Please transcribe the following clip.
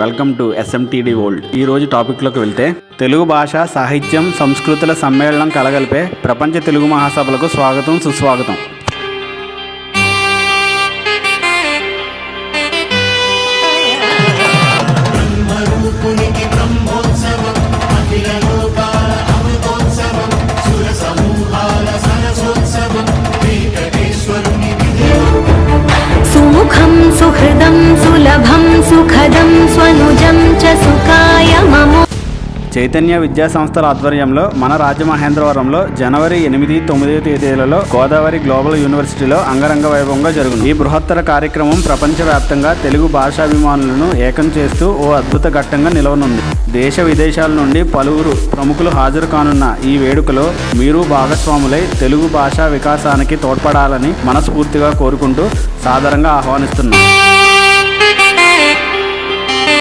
Welcome to ఎస్ఎంటీడీ world ఈ రోజు టాపిక్లోకి వెళ్తే తెలుగు భాష సాహిత్యం సంస్కృతుల సమ్మేళనం కలగలిపే ప్రపంచ తెలుగు మహాసభలకు స్వాగతం సుస్వాగతం. సుముఖం సుహృదం సుల చైతన్య విద్యా సంస్థల ఆధ్వర్యంలో మన రాజమహేంద్రవరంలో జనవరి ఎనిమిది తొమ్మిది తేదీలలో గోదావరి గ్లోబల్ యూనివర్సిటీలో అంగరంగ వైభవంగా జరుగుతుంది ఈ బృహత్తర కార్యక్రమం ప్రపంచవ్యాప్తంగా తెలుగు భాషాభిమానులను ఏకం చేస్తూ ఓ అద్భుత ఘట్టంగా నిలవనుంది. దేశ విదేశాల నుండి పలువురు ప్రముఖులు హాజరు కానున్న ఈ వేడుకలో మీరు భాగస్వాములై తెలుగు భాషా వికాసానికి తోడ్పడాలని మనస్ఫూర్తిగా కోరుకుంటూ సాదరంగా ఆహ్వానిస్తున్నాం.